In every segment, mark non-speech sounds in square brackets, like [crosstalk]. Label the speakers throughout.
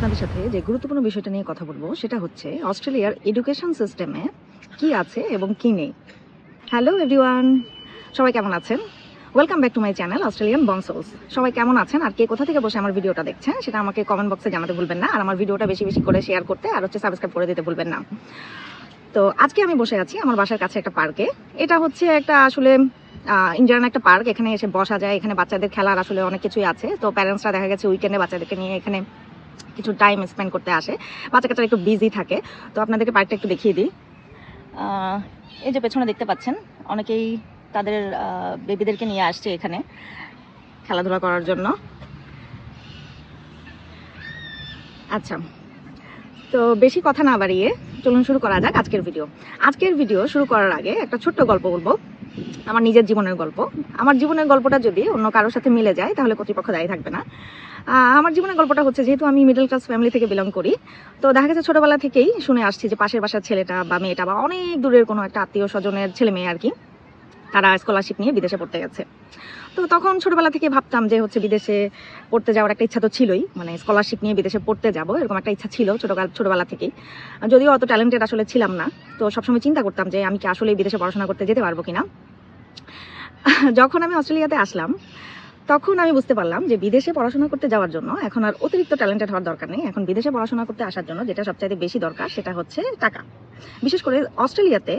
Speaker 1: আপনাদের সাথে যে গুরুত্বপূর্ণ বিষয়টা নিয়ে কথা বলব, সেটা হচ্ছে অস্ট্রেলিয়ার এডুকেশন সিস্টেমে কি আছে এবং কি নেই। হ্যালো এভরিওয়ান সবাই কেমন আছেন? Welcome back to my channel Australian Bongsouls সবাই কেমন আছেন? আর কে কোথা থেকে বসে আমার ভিডিওটা দেখছেন, সেটা আমাকে কমেন্ট বক্সে জানাতে ভুলবেন না, আর আমার ভিডিওটা বেশি বেশি করে শেয়ার করতে আর হচ্ছে সাবস্ক্রাইব করে দিতে ভুলবেন না। তো আজকে আমি বসে আছি আমার বাসার কাছে একটা পার্কে এটা হচ্ছে একটা আসলে ইন্ডিয়ান একটা পার্ক এখানে এসে বসা যায়, এখানে বাচ্চাদের খেলার আসলে অনেক কিছুই আছে। তো প্যারেন্টসরা দেখা গেছে উইকেন্ডে বাচ্চাদেরকে নিয়ে এখানে কিছু টাইম স্পেন্ড করতে আসে। বাচ্চা কাচ্চারা একটু বিজি থাকে। তো আপনাদেরকে পার্কটা একটু দেখিয়ে দিই। এই যে পেছনে দেখতে পাচ্ছেন, অনেকেই তাদের বেবিদেরকে নিয়ে আসছে এখানে খেলাধুলা করার জন্য। আচ্ছা তো বেশি কথা না বাড়িয়ে চলুন শুরু করা যাক আজকের ভিডিও আজকের ভিডিও শুরু করার আগে একটা ছোট্ট গল্প বলব। আমার নিজের জীবনের গল্প। আমার জীবনের গল্পটা যদি অন্য কারোর সাথে মিলে যায়, তাহলে কর্তৃপক্ষ দায়ী থাকবে না। আমার জীবনের গল্পটা হচ্ছে, যেহেতু আমি মিডল ক্লাস ফ্যামিলি থেকে বিলং করি, তো দেখা গেছে ছোটবেলা থেকেই শুনে আসছি যে পাশের বাসার ছেলেটা বা মেয়েটা বা অনেক দূরের কোনো একটা আত্মীয় স্বজনের ছেলে মেয়ে আর কি তারা স্কলারশিপ নিয়ে বিদেশে পড়তে গেছে। তো তখন ছোটবেলা থেকে ভাবতাম যে হচ্ছে বিদেশে পড়তে যাওয়ার একটা ইচ্ছা তো ছিলই মানে স্কলারশিপ নিয়ে বিদেশে পড়তে যাব, এরকম একটা ইচ্ছা ছিল ছোটকাল ছোটবেলা থেকেই। যদিও অত ট্যালেন্টেড আসলে ছিলাম না, তো সবসময় চিন্তা করতাম যে আমি কি আসলে বিদেশে পড়াশোনা করতে যেতে পারব কিনা। [laughs] যখন আমি অস্ট্রেলিয়াতে আসলাম, তখন আমি বুঝতে পারলাম যে বিদেশে পড়াশোনা করতে যাওয়ার জন্য এখন আর অতিরিক্ত ট্যালেন্টেড হওয়ার দরকার নেই। এখন বিদেশে পড়াশোনা করতে আসার জন্য যেটা সবচাইতে বেশি দরকার সেটা হচ্ছে টাকা। বিশেষ করে অস্ট্রেলিয়াতে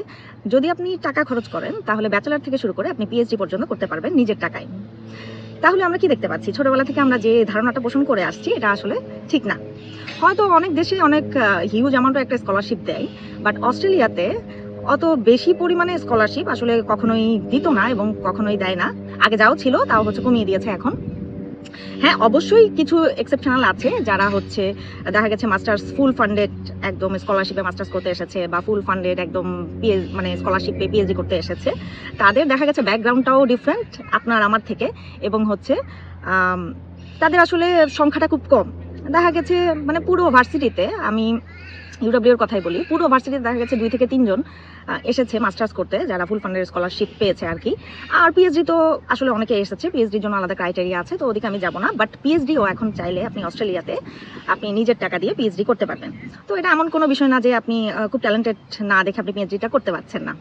Speaker 1: যদি আপনি টাকা খরচ করেন, তাহলে ব্যাচেলার থেকে শুরু করে আপনি পিএইচডি পর্যন্ত করতে পারবেন নিজের টাকায়। তাহলে আমরা কি দেখতে পাচ্ছি? ছোটবেলা থেকে আমরা যে ধারণাটা পোষণ করে আসছি, এটা আসলে ঠিক না। হয়তো অনেক দেশে অনেক হিউজ অ্যামাউন্ট একটা স্কলারশিপ দেয় বাট অস্ট্রেলিয়াতে অত বেশি পরিমাণে স্কলারশিপ আসলে কখনোই দিত না এবং কখনোই দেয় না। আগে যাও ছিল, তাও হচ্ছে কমিয়ে দিয়েছে এখন। হ্যাঁ অবশ্যই কিছু এক্সেপশনাল আছে যারা হচ্ছে, দেখা গেছে মাস্টার্স ফুল ফান্ডেড একদম স্কলারশিপে মাস্টার্স করতে এসেছে বা ফুল ফান্ডেড একদম পিএইচ মানে স্কলারশিপে পিএইচডি করতে এসেছে। তাদের দেখা গেছে ব্যাকগ্রাউন্ডটাও ডিফারেন্ট আপনার আমার থেকে এবং হচ্ছে তাদের আসলে সংখ্যাটা খুব কম। দেখা গেছে মানে পুরো ভার্সিটিতে আমি ইউডব্লিউর কথাই বলি। পুরো ভার্সিটিতে দেখা গেছে দুই থেকে তিনজন এসেছে মাস্টার্স করতে, যারা ফুল ফান্ডের স্কলারশিপ পেয়েছে আর কি। আর পিএইচডি তো আসলে অনেকে এসেছে পিএইচডির জন্য আলাদা ক্রাইটেরিয়া আছে, তো ওদিকে আমি যাব না। বাট পিএইচডিও এখন চাইলে আপনি অস্ট্রেলিয়াতে আপনি নিজের টাকা দিয়ে পিএইচডি করতে পারবেন। তো এটা এমন কোনো বিষয় না যে আপনি খুব ট্যালেন্টেড না দেখে আপনি পিএইচডিটা করতে পারছেন না।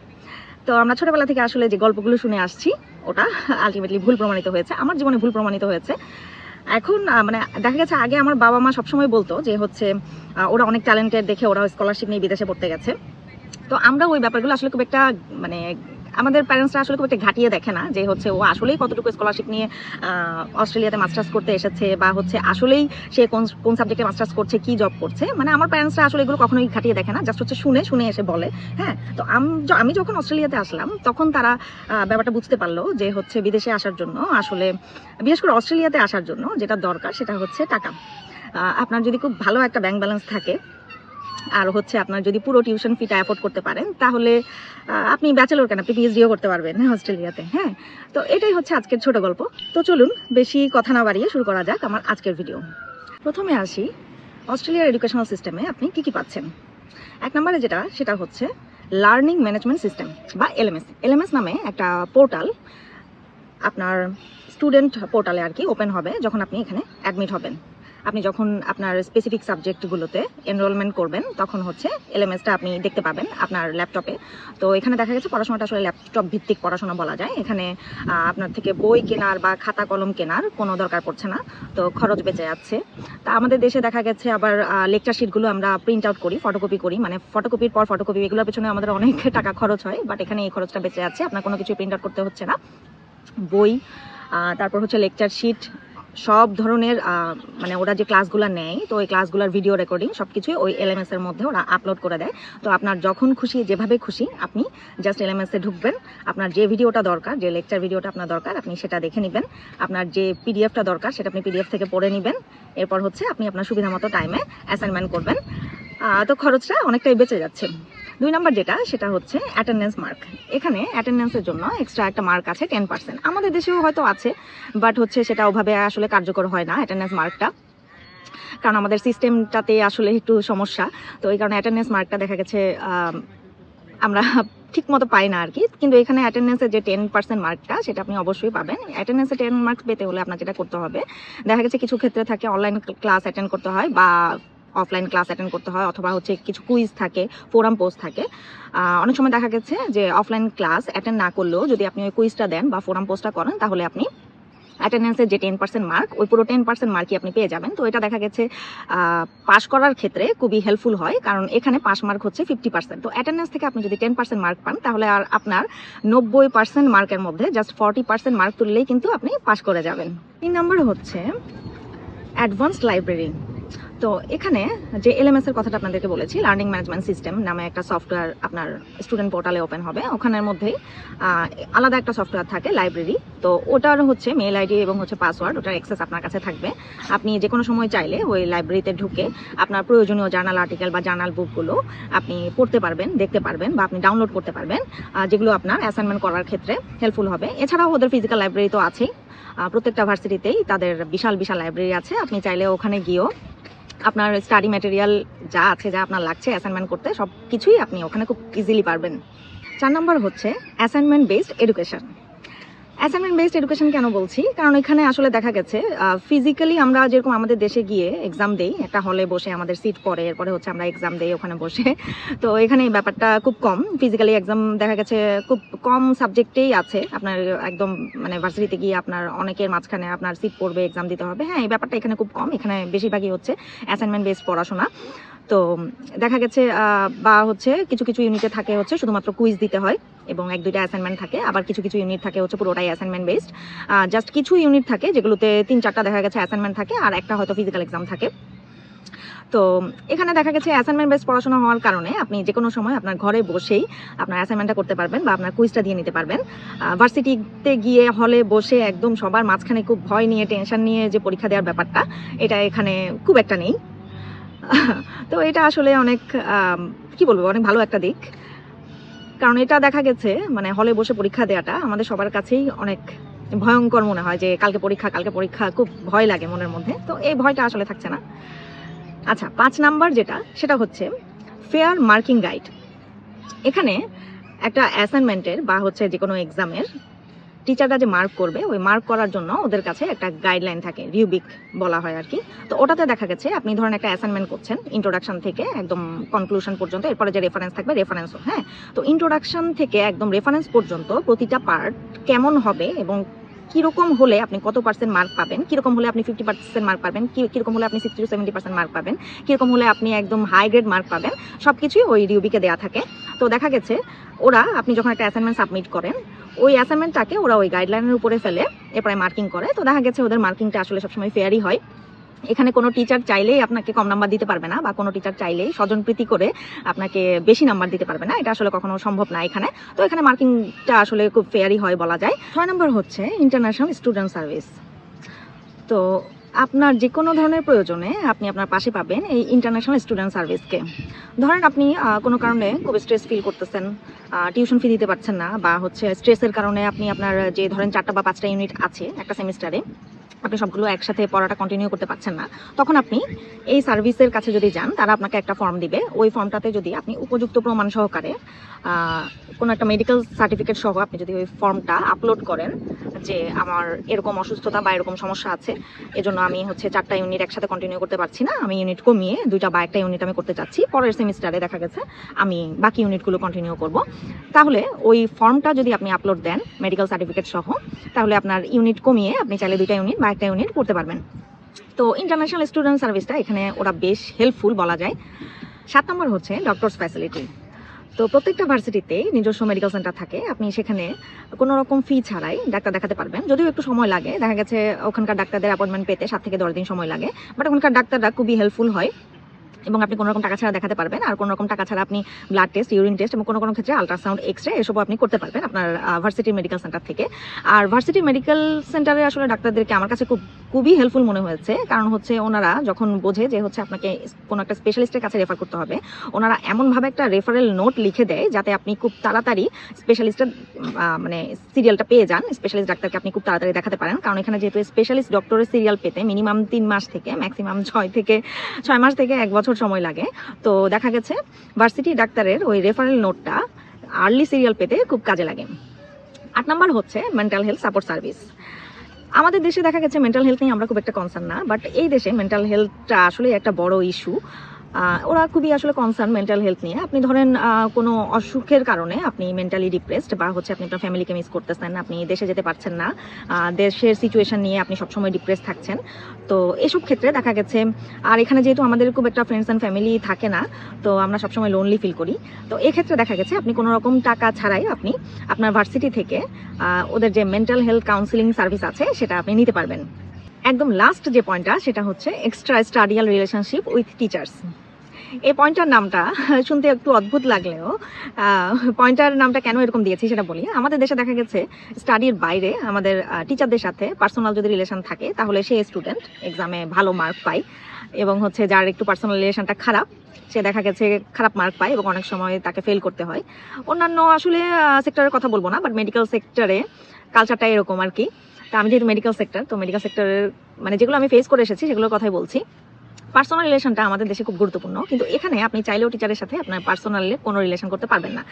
Speaker 1: তো আমরা ছোটবেলা থেকে আসলে যে গল্পগুলো শুনে আসছি, ওটা আলটিমেটলি ভুল প্রমাণিত হয়েছে। আমার জীবনে ভুল প্রমাণিত হয়েছে। এখন মানে দেখা গেছে আগে আমার বাবা মা সবসময় বলতো যে হচ্ছে ওরা অনেক ট্যালেন্টেড দেখে ওরা স্কলারশিপ নিয়ে বিদেশে পড়তে গেছে। তো আমরা ওই ব্যাপারগুলো আসলে খুব একটা মানে আমাদের প্যারেন্টসরা আসলে খুব একটা ঘাটিয়ে দেখে না যে হচ্ছে ও আসলেই কতটুকু স্কলারশিপ নিয়ে অস্ট্রেলিয়াতে মাস্টার্স করতে এসেছে বা হচ্ছে আসলেই সে কোন কোন সাবজেক্টে মাস্টার্স করছে, কি জব করছে। মানে আমার প্যারেন্টসরা আসলে এগুলো কখনোই ঘাটিয়ে দেখে না জাস্ট হচ্ছে শুনে শুনে এসে বলে হ্যাঁ? তো আমি যখন অস্ট্রেলিয়াতে আসলাম, তখন তারা ব্যাপারটা বুঝতে পারল যে হচ্ছে বিদেশে আসার জন্য আসলে, বিশেষ করে অস্ট্রেলিয়াতে আসার জন্য যেটা দরকার সেটা হচ্ছে টাকা। আপনার যদি খুব ভালো একটা ব্যাংক ব্যালেন্স থাকে আর হচ্ছে আপনার যদি পুরো টিউশন ফিটা অ্যাফোর্ড করতে পারেন, তাহলে আপনি ব্যাচেলর কেন? আপনি পিএইচডিও করতে পারবেন হ্যাঁ অস্ট্রেলিয়াতে হ্যাঁ? তো এটাই হচ্ছে আজকের ছোট গল্প। তো চলুন, বেশি কথা না বাড়িয়ে শুরু করা যাক আমার আজকের ভিডিও প্রথমে আসি, অস্ট্রেলিয়ার এডুকেশনাল সিস্টেমে আপনি কি কি পাচ্ছেন? এক নম্বরে যেটা, সেটা হচ্ছে লার্নিং ম্যানেজমেন্ট সিস্টেম বা এলএমএস এলএমএস নামে একটা পোর্টাল আপনার স্টুডেন্ট পোর্টালে আর কি ওপেন হবে যখন আপনি এখানে অ্যাডমিট হবেন। আপনি যখন আপনার স্পেসিফিক সাবজেক্টগুলোতে এনরোলমেন্ট করবেন, তখন হচ্ছে এলএমএসটা আপনি দেখতে পাবেন আপনার ল্যাপটপে তো এখানে দেখা গেছে পড়াশোনাটা আসলে ল্যাপটপ ভিত্তিক পড়াশোনা বলা যায়। এখানে আপনার থেকে বই কেনার বা খাতা কলম কেনার কোনো দরকার পড়ছে না। তো খরচ বেঁচে যাচ্ছে। তা আমাদের দেশে দেখা গেছে আবার লেকচার শিটগুলো আমরা প্রিন্ট আউট করি ফটোকপি করি। মানে ফটোকপির পর ফটোকপি এগুলোর পেছনে আমাদের অনেক টাকা খরচ হয়। বাট এখানে এই খরচটা বেঁচে যাচ্ছে। আপনার কোনো কিছু প্রিন্ট আউট করতে হচ্ছে না। বই তারপর হচ্ছে লেকচার শিট সব ধরনের মানে ওরা যে ক্লাসগুলো নেয়, তো ওই ক্লাসগুলোর ভিডিও রেকর্ডিং সব কিছুই ওই এলএমএস এর মধ্যে ওরা আপলোড করে দেয়। তো আপনার যখন খুশি, যেভাবে খুশি, আপনি জাস্ট এলএমএস এ ঢুকবেন। আপনার যে ভিডিওটা দরকার, যে লেকচার ভিডিওটা আপনার দরকার, আপনি সেটা দেখে নেবেন। আপনার যে পিডিএফটা দরকার, সেটা আপনি পিডিএফ থেকে পড়ে নেবেন। এরপর হচ্ছে আপনি আপনার সুবিধা মতো টাইমে অ্যাসাইনমেন্ট করবেন। তো খরচটা অনেকটাই বেঁচে যাচ্ছে। দুই নম্বর যেটা, সেটা হচ্ছে অ্যাটেন্ডেন্স মার্ক এখানে অ্যাটেন্ডেন্সের জন্য এক্সট্রা একটা মার্ক আছে টেন পার্সেন্ট আমাদের দেশেও হয়তো আছে বাট হচ্ছে সেটা ওভাবে আসলে কার্যকর হয় না অ্যাটেন্ডেন্স মার্কটা কারণ আমাদের সিস্টেমটাতে আসলে একটু সমস্যা। তো এই কারণে অ্যাটেন্ডেন্স মার্কটা দেখা গেছে আমরা ঠিক মতো পায় না আর কি কিন্তু এখানে অ্যাটেন্ডেন্সের যে টেন পার্সেন্ট মার্কটা সেটা আপনি অবশ্যই পাবেন। অ্যাটেন্ডেন্সে টেন মার্কস পেতে হলে আপনার যেটা করতে হবে, দেখা গেছে কিছু ক্ষেত্রে থাকে অনলাইন ক্লাস অ্যাটেন্ড করতে হয় বা অফলাইন ক্লাস অ্যাটেন্ড করতে হয় অথবা হচ্ছে কিছু কুইজ থাকে ফোরাম পোস্ট থাকে। অনেক সময় দেখা গেছে যে অফলাইন ক্লাস অ্যাটেন্ড না করলেও যদি আপনি ওই কুইজটা দেন বা ফোরাম পোস্টটা করেন, তাহলে আপনি অ্যাটেন্ডেন্সের যে টেন পার্সেন্ট মার্ক ওই পুরো টেন পার্সেন্ট মার্কই আপনি পেয়ে যাবেন। তো এটা দেখা গেছে পাশ করার ক্ষেত্রে খুবই হেল্পফুল হয়, কারণ এখানে পাস মার্ক হচ্ছে ফিফটি পার্সেন্ট তো অ্যাটেন্ডেন্স থেকে আপনি যদি টেন পার্সেন্ট মার্ক পান, তাহলে আর আপনার নব্বই পার্সেন্ট মার্কের মধ্যে জাস্ট ফর্টি পার্সেন্ট মার্ক তুললেই কিন্তু আপনি পাস করে যাবেন। তিন নম্বর হচ্ছে অ্যাডভান্স লাইব্রেরি তো এখানে যে এলএমএস এর কথাটা আপনাদেরকে বলেছি লার্নিং ম্যানেজমেন্ট সিস্টেম নামে একটা সফটওয়্যার আপনার স্টুডেন্ট পোর্টালে ওপেন হবে। ওখানের মধ্যেই আলাদা একটা সফটওয়্যার থাকে লাইব্রেরি তো ওটার হচ্ছে মেল আইডি এবং হচ্ছে পাসওয়ার্ড ওটার অ্যাক্সেস আপনার কাছে থাকবে। আপনি যে কোনো সময় চাইলে ওই লাইব্রেরিতে ঢুকে আপনার প্রয়োজনীয় জার্নাল আর্টিকেল বা জার্নাল বুকগুলো আপনি পড়তে পারবেন, দেখতে পারবেন বা আপনি ডাউনলোড করতে পারবেন যেগুলো আপনার অ্যাসাইনমেন্ট করার ক্ষেত্রে হেল্পফুল হবে। এছাড়াও ওদের ফিজিক্যাল লাইব্রেরি তো আছেই। প্রত্যেকটা ভার্সিটিতেই তাদের বিশাল বিশাল লাইব্রেরি আছে। আপনি চাইলে ওখানে গিয়েও আপনার স্টাডি ম্যাটেরিয়াল যা আছে, যা আপনার লাগছে অ্যাসাইনমেন্ট করতে সব কিছুই আপনি ওখানে খুব ইজিলি পারবেন। চার নম্বর হচ্ছে assignment based education assignment based education কেন বলছি? কারণ এখানে আসলে দেখা গেছে ফিজিক্যালি আমরা যেরকম আমাদের দেশে গিয়ে এক্সাম দেই, একটা হলে বসে আমাদের সিট পড়ে, এরপরে হচ্ছে আমরা এক্সাম দেই ওখানে বসে। তো এখানে এই ব্যাপারটা খুব কম ফিজিক্যালি এক্সাম দেখা গেছে খুব কম সাবজেক্টেই আছে। আপনার একদম মানে ভার্সিটিতে গিয়ে আপনার অনেকের মাঝখানে আপনার সিট পড়বে এক্সাম দিতে হবে। হ্যাঁ এই ব্যাপারটা এখানে খুব কম, এখানে বেশিরভাগই হচ্ছে অ্যাসাইনমেন্ট বেসড পড়াশোনা। তো দেখা গেছে বা হচ্ছে কিছু কিছু ইউনিটে থাকে হচ্ছে শুধুমাত্র কুইজ দিতে হয় এবং এক দুইটা অ্যাসাইনমেন্ট থাকে, আবার কিছু কিছু ইউনিট থাকে হচ্ছে পুরোটাই অ্যাসাইনমেন্ট বেসড জাস্ট কিছু ইউনিট থাকে যেগুলোতে তিন চারটা দেখা গেছে অ্যাসাইনমেন্ট থাকে আর একটা হয়তো ফিজিক্যাল এক্সাম থাকে। তো এখানে দেখা গেছে অ্যাসাইনমেন্ট বেস পড়াশোনা হওয়ার কারণে আপনি যে কোনো সময় আপনার ঘরে বসেই আপনার অ্যাসাইনমেন্টটা করতে পারবেন বা আপনার কুইজটা দিয়ে নিতে পারবেন। ভার্সিটিতে গিয়ে হলে বসে একদম সবার মাঝখানে খুব ভয় নিয়ে টেনশন নিয়ে যে পরীক্ষা দেওয়ার ব্যাপারটা, এটা এখানে খুব একটা নেই। তো এটা আসলে অনেক কি বলব, অনেক ভালো একটা দিক। কারণ এটা দেখা গেছে মানে হলে বসে পরীক্ষা দেওয়াটা আমাদের সবার কাছেই অনেক ভয়ঙ্কর মনে হয় যে কালকে পরীক্ষা কালকে পরীক্ষা, খুব ভয় লাগে মনের মধ্যে। তো এই ভয়টা আসলে থাকছে না। আচ্ছা পাঁচ নাম্বার যেটা, সেটা হচ্ছে ফেয়ার মার্কিং গাইড। এখানে একটা অ্যাসাইনমেন্টের বা হচ্ছে যে কোনো এক্সামের টিচাররা যে মার্ক করবে, ওই মার্ক করার জন্য ওদের কাছে একটা গাইডলাইন থাকে রিউবিক বলা হয় আর কি। তো ওটাতে দেখা গেছে, আপনি ধরেন একটা অ্যাসাইনমেন্ট করছেন ইন্ট্রোডাকশন থেকে একদম কনক্লুশন পর্যন্ত, এরপরে যে রেফারেন্স থাকবে রেফারেন্সও হ্যাঁ? তো ইন্ট্রোডাকশন থেকে একদম রেফারেন্স পর্যন্ত প্রতিটা পার্ট কেমন হবে এবং কীরকম হলে আপনি কত পার্সেন্ট মার্ক পাবেন, কীরকম হলে আপনি ফিফটি পার্সেন্ট মার্ক পাবেন কীরকম হলে আপনি sixty to seventy percent mark পাবেন, কীরকম হলে আপনি একদম হাই গ্রেড মার্ক পাবেন সব কিছুই ওই রিউবিকে দেওয়া থাকে। তো দেখা গেছে, ওরা, আপনি যখন একটা অ্যাসাইনমেন্ট সাবমিট করেন ওই অ্যাসাইনমেন্টটাকে ওরা ওই গাইডলাইনের উপরে ফেলে, এরপরে মার্কিং করে। তো দেখা গেছে ওদের মার্কিংটা আসলে সবসময় ফেয়ারই হয়। এখানে কোনো টিচার চাইলেই আপনাকে কম নাম্বার দিতে পারবে না, বা কোনো টিচার চাইলেই স্বজনপ্রীতি করে আপনাকে বেশি নাম্বার দিতে পারবে না। এটা আসলে কখনো সম্ভব না এখানে। তো এখানে মার্কিংটা আসলে খুব ফেয়ারই হয় বলা যায়। ছয় নম্বর হচ্ছে ইন্টারন্যাশনাল স্টুডেন্ট সার্ভিস তো আপনার যে কোনো ধরনের প্রয়োজনে আপনি আপনার পাশে পাবেন এই ইন্টারন্যাশনাল স্টুডেন্ট সার্ভিসকে ধরেন আপনি কোনো কারণে খুব স্ট্রেস ফিল করতেছেন টিউশন ফি দিতে পারছেন না বা হচ্ছে স্ট্রেসের কারণে আপনি আপনার যে ধরেন চারটা বা পাঁচটা ইউনিট আছে একটা সেমিস্টারে আপনি সবগুলো একসাথে পড়াটা কন্টিনিউ করতে পারছেন না, তখন আপনি এই সার্ভিসের কাছে যদি যান, তারা আপনাকে একটা ফর্ম দিবে। ওই ফর্মটাতে যদি আপনি উপযুক্ত প্রমাণ সহকারে কোনো একটা মেডিকেল সার্টিফিকেট সহ আপনি যদি ওই ফর্মটা আপলোড করেন, যে আমার এরকম অসুস্থতা বা এরকম সমস্যা আছে, এজন্য আমি হচ্ছে চারটা ইউনিট একসাথে কন্টিনিউ করতে পারছি না, আমি ইউনিট কমিয়ে দুইটা বা একটা ইউনিট আমি করতে চাচ্ছি। পরের সেমিস্টারে দেখা গেছে, আমি বাকি ইউনিটগুলো কন্টিনিউ করব। তাহলে ওই ফর্মটা যদি আপনি আপলোড দেন মেডিকেল সার্টিফিকেট সহ, তাহলে আপনার ইউনিট কমিয়ে আপনি চাইলে দুইটা ইউনিট বা একটা ইউনিট পড়তে পারবেন। তো ইন্টারন্যাশনাল স্টুডেন্ট সার্ভিসটা এখানে ওরা বেশ হেল্পফুল বলা যায়। সাত নম্বর হচ্ছে ডক্টর ফ্যাসিলিটি তো প্রত্যেকটা ভার্সিটিতে নিজস্ব মেডিকেল সেন্টার থাকে। আপনি সেখানে কোনো রকম ফি ছাড়াই ডাক্তার দেখাতে পারবেন। যদিও একটু সময় লাগে, দেখা গেছে ওখানকার ডাক্তারদের অ্যাপয়েন্টমেন্ট পেতে সাত থেকে দশ দিন সময় লাগে বাট ওখানকার ডাক্তাররা খুবই হেল্পফুল হয়। এবং আপনি কোনো রকম টাকা ছাড়া দেখাতে পারবেন। আর কোনো রকম টাকা ছাড়া আপনি ব্লাড টেস্ট ইউরিন টেস্ট এবং কোনো কোনো ক্ষেত্রে আলট্রাসাউন্ড এক্স রে এসবও আপনি করতে পারবেন আপনার ভার্সিটি মেডিকেল সেন্টার থেকে। আর ভার্সিটি মেডিকেল সেন্টারে আসলে ডাক্তারদেরকে আমার কাছে খুব, খুবই হেল্পফুল মনে হয়েছে। কারণ হচ্ছে ওনারা যখন বোঝে যে হচ্ছে আপনাকে কোনো একটা স্পেশালিস্টের কাছে রেফার করতে হবে, ওনারা এমনভাবে একটা রেফারেল নোট লিখে দেয় যাতে আপনি খুব তাড়াতাড়ি স্পেশালিস্টের মানে সিরিয়ালটা পেয়ে যান। স্পেশালিস্ট ডাক্তারকে আপনি খুব তাড়াতাড়ি দেখাতে পারেন। কারণ এখানে যেহেতু স্পেশালিস্ট ডক্টরের সিরিয়াল পেতে মিনিমাম তিন মাস থেকে ম্যাক্সিমাম ছয় থেকে, ছয় মাস থেকে এক বছর সময় লাগে। তো দেখা গেছে ভার্সিটি ডাক্তারের ওই রেফারেল নোটটা আর্লি সিরিয়াল পেতে খুব কাজে লাগে। আট নাম্বার হচ্ছে মেন্টাল হেলথ সাপোর্ট সার্ভিস আমাদের দেশে দেখা গেছে মেন্টাল হেলথ নিয়ে আমরা খুব একটা কনসার্ন না বাট এই দেশে মেন্টাল হেলথটা আসলে একটা বড় ইস্যু ওরা খুবই আসলে কনসার্ন মেন্টাল হেলথ নিয়ে। আপনি ধরেন কোনো অসুখের কারণে আপনি মেন্টালি ডিপ্রেসড বা হচ্ছে আপনি আপনার ফ্যামিলিকে মিস করতেছেন, আপনি দেশে যেতে পারছেন না দেশের সিচুয়েশন নিয়ে আপনি সবসময় ডিপ্রেস থাকছেন। তো এসব ক্ষেত্রে দেখা গেছে, আর এখানে যেহেতু আমাদের খুব একটা ফ্রেন্ডস অ্যান্ড ফ্যামিলি থাকে না, তো আমরা সবসময় লোনলি ফিল করি। তো এক্ষেত্রে দেখা গেছে, আপনি কোনো রকম টাকা ছাড়াই আপনি আপনার ভার্সিটি থেকে ওদের যে মেন্টাল হেলথ কাউন্সিলিং সার্ভিস আছে, সেটা আপনি নিতে পারবেন। একদম লাস্ট যে পয়েন্টটা সেটা হচ্ছে extra stadial relationship with teachers এই পয়েন্টটার নামটা শুনতে একটু অদ্ভুত লাগলেও পয়েন্টার নামটা কেন এরকম দিয়েছি সেটা বলি। আমাদের দেশে দেখা গেছে স্টাডির বাইরে আমাদের টিচারদের সাথে পার্সোনাল যদি রিলেশন থাকে, তাহলে সে স্টুডেন্ট এক্সামে ভালো মার্ক পায় এবং হচ্ছে যার একটু পার্সোনাল রিলেশনটা খারাপ, সে দেখা গেছে খারাপ মার্ক পায় এবং অনেক সময় তাকে ফেল করতে হয়। অন্যান্য আসলে সেক্টরের কথা বলব না বাট মেডিকেল সেক্টরে কালচারটা এরকম আর কি। তা আমি যেহেতু মেডিকেল সেক্টর তো মেডিকেল সেক্টরের মানে যেগুলো আমি ফেস করে এসেছি, সেগুলোর কথাই বলছি। পার্সোনাল রিলেশনটা আমাদের দেশে খুব গুরুত্বপূর্ণ, কিন্তু এখানে আপনি চাইলেও টিচারের সাথে আপনার পার্সোনালি কোনো রিলেশন করতে পারবেন না।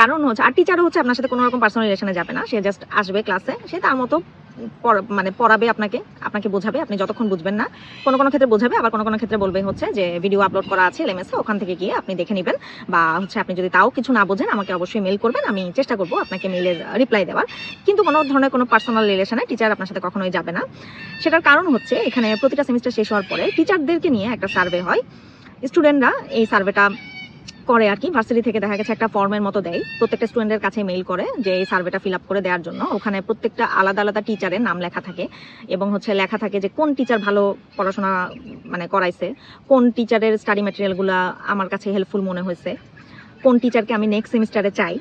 Speaker 1: কারণ হচ্ছে, আর টিচারও হচ্ছে আপনার সাথে কোনো রকম পার্সোনাল রিলেশনে যাবে না, সে জাস্ট আসবে ক্লাসে সে তার মতো মানে পড়াবে আপনাকে আপনাকে বোঝাবে, আপনি যতক্ষণ বুঝবেন না। কোনো কোনো ক্ষেত্রে বোঝাবে, আবার কোনো কোনো ক্ষেত্রে বলবে হচ্ছে যে, ভিডিও আপলোড করা আছে এলএমএস ওখান থেকে গিয়ে আপনি দেখে নেবেন। বা হচ্ছে আপনি যদি তাও কিছু না বোঝেন, আমাকে অবশ্যই মেল করবেন, আমি চেষ্টা করব আপনাকে মেলের রিপ্লাই দেওয়ার। কিন্তু কোনো ধরনের কোনো পার্সোনাল রিলেশনে টিচার আপনার সাথে কখনোই যাবে না। সেটার কারণ হচ্ছে, এখানে প্রতিটা সেমিস্টার শেষ হওয়ার পরে টিচারদেরকে নিয়ে একটা সার্ভে হয়। স্টুডেন্টরা এই সার্ভেটা করে আর কি। ভার্সিটি থেকে দেখা গেছে একটা ফর্মের মতো দেয়। প্রত্যেকটা স্টুডেন্টের কাছে মেইল করে যে, এই সার্ভেটা ফিল আপ করে দেওয়ার জন্য। ওখানে প্রত্যেকটা আলাদা আলাদা টিচারের নাম লেখা থাকে এবং হচ্ছে লেখা থাকে যে, কোন টিচার ভালো পড়াশোনা মানে করাইছে, কোন টিচারের স্টাডি ম্যাটেরিয়ালগুলো আমার কাছে হেল্পফুল মনে হয়েছে, কোন টিচারকে আমি নেক্সট সেমিস্টারে চাই।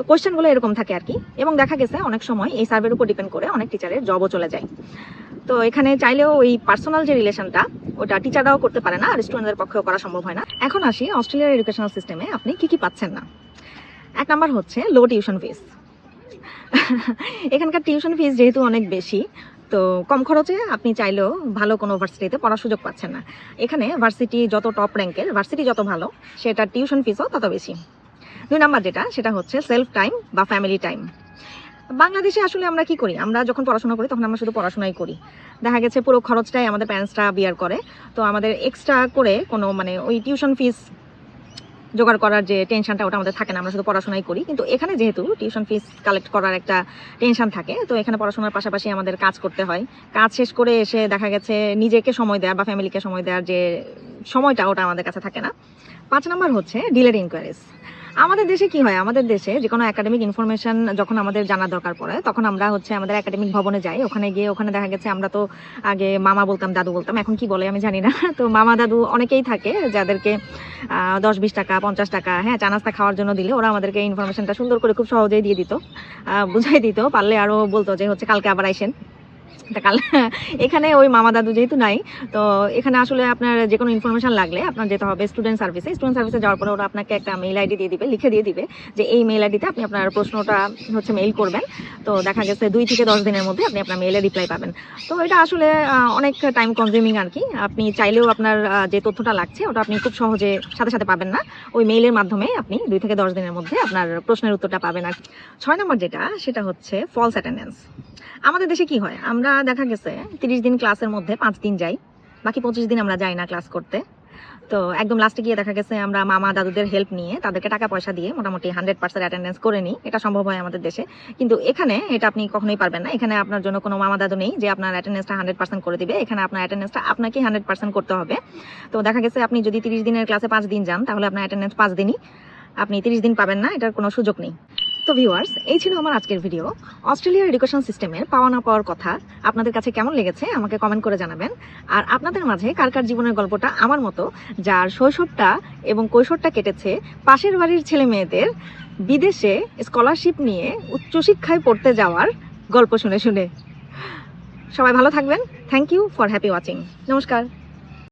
Speaker 1: তো কোয়েশ্চেনগুলো এরকম থাকে আর কি। এবং দেখা গেছে অনেক সময় এই সার্ভের উপর ডিপেন্ড করে অনেক টিচারের জবও চলে যায়। তো এখানে চাইলেও ওই পার্সোনাল যে রিলেশনটা, ওটা টিচাররাও করতে পারে না, আর স্টুডেন্টদের পক্ষেও করা সম্ভব হয় না। এখন আসি অস্ট্রেলিয়ার এডুকেশনাল সিস্টেমে আপনি কি কি পাচ্ছেন না। এক নাম্বার হচ্ছে লো টিউশন ফিস এখানকার টিউশন ফিস যেহেতু অনেক বেশি, তো কম খরচে আপনি চাইলেও ভালো কোনো ভার্সিটিতে পড়ার সুযোগ পাচ্ছেন না। এখানে ভার্সিটি যত টপ র্যাঙ্কের ভার্সিটি যত ভালো সেটার টিউশন ফিসও তত বেশি। দুই নাম্বার যেটা, সেটা হচ্ছে সেলফ টাইম বা ফ্যামিলি টাইম বাংলাদেশে আসলে আমরা কি করি? আমরা যখন পড়াশোনা করি, তখন আমরা শুধু পড়াশোনাই করি। দেখা গেছে পুরো খরচটাই আমাদের প্যারেন্টসরা বিয়ার করে। তো আমাদের এক্সট্রা করে কোনো মানে ওই টিউশন ফিস জোগাড় করার যে টেনশনটা ওটা আমাদের থাকে না। আমরা শুধু পড়াশোনাই করি। কিন্তু এখানে যেহেতু টিউশন ফিস কালেক্ট করার একটা টেনশন থাকে, তো এখানে পড়াশোনার পাশাপাশি আমাদের কাজ করতে হয়। কাজ শেষ করে এসে দেখা গেছে নিজেকে সময় দেওয়ার বা ফ্যামিলিকে সময় দেওয়ার যে সময়টা, ওটা আমাদের কাছে থাকে না। পাঁচ নাম্বার হচ্ছে ডিলেড ইনকোয়ারিজ আমাদের দেশে কি হয়? আমাদের দেশে যে কোনো একাডেমিক ইনফরমেশন যখন আমাদের জানার দরকার পড়ে, তখন আমরা হচ্ছে আমাদের একাডেমিক ভবনে যাই। ওখানে গিয়ে ওখানে দেখা গেছে আমরা তো আগে মামা বলতাম, দাদু বলতাম। এখন কি বলে আমি জানি না। [laughs] তো মামা, দাদু অনেকেই থাকে যাদেরকে দশ বিশ টাকা, পঞ্চাশ টাকা হ্যাঁ চা নাস্তা খাওয়ার জন্য দিলে ওরা আমাদেরকে ইনফরমেশনটা সুন্দর করে খুব সহজেই দিয়ে দিত। বুঝাই দিত। পারলে আরও বলতো যে হচ্ছে কালকে আবার আইসেন। এখানে ওই মামা দাদু যেহেতু নাই, তো এখানে আসলে আপনার যে কোনো ইনফরমেশন লাগলে আপনার যেতে হবে স্টুডেন্ট সার্ভিসে স্টুডেন্ট সার্ভিসে যাওয়ার পরে ওরা আপনাকে একটা মেইল আইডি দিয়ে দিবে, লিখে দিয়ে দিবে যে এই মেইল আইডিতে আপনি আপনার প্রশ্নটা হচ্ছে মেইল করবেন। তো দেখা গেছে দুই থেকে দশ দিনের মধ্যে আপনি আপনার মেইলে রিপ্লাই পাবেন। তো এটা আসলে অনেক টাইম কনজিউমিং আর কি আপনি চাইলেও আপনার যে তথ্যটা লাগছে ওটা আপনি খুব সহজে সাথে সাথে পাবেন না। ওই মেইলের মাধ্যমে আপনি দুই থেকে দশ দিনের মধ্যে আপনার প্রশ্নের উত্তরটা পাবেন আর। ছয় নম্বর যেটা, সেটা হচ্ছে ফলস অ্যাটেন্ডেন্স আমাদের দেশে কি হয়? আমরা দেখা গেছে, তিরিশ দিন ক্লাসের মধ্যে পাঁচ দিন যাই, বাকি পঁচিশ দিন আমরা যাই না ক্লাস করতে। তো একদম লাস্টে গিয়ে দেখা গেছে, আমরা মামা দাদুদের হেল্প নিয়ে তাদেরকে টাকা পয়সা দিয়ে মোটামুটি হান্ড্রেড পার্সেন্ট অ্যাটেন্ডেন্স করে নিই। এটা সম্ভব হয় আমাদের দেশে। কিন্তু এখানে এটা আপনি কখনোই পারবেন না। এখানে আপনার জন্য কোনো মামা দাদু নেই যে আপনার অ্যাটেন্ডেন্সটা হান্ড্রেড পার্সেন্ট করে দিবে। এখানে আপনার অ্যাটেন্ডেন্সটা আপনাকে হান্ড্রেড পার্সেন্ট করতে হবে। তো দেখা গেছে, আপনি যদি তিরিশ দিনের ক্লাসে পাঁচ দিন যান, তাহলে আপনার অ্যাটেন্ডেন্স পাঁচ দিনই। আপনি তিরিশ দিন পাবেন না, এটার কোনো সুযোগ নেই। তো ভিউয়ার্স এই ছিল আমার আজকের ভিডিও অস্ট্রেলিয়ার এডুকেশন সিস্টেমের পাওয়া না পাওয়ার কথা আপনাদের কাছে কেমন লেগেছে আমাকে কমেন্ট করে জানাবেন। আর আপনাদের মাঝে কার কার জীবনের গল্পটা আমার মতো, যার শৈশবটা এবং কৈশোরটা কেটেছে পাশের বাড়ির ছেলে মেয়েদের বিদেশে স্কলারশিপ নিয়ে উচ্চশিক্ষায় পড়তে যাওয়ার গল্প শুনে শুনে। সবাই ভালো থাকবেন। Thank you for happy watching নমস্কার।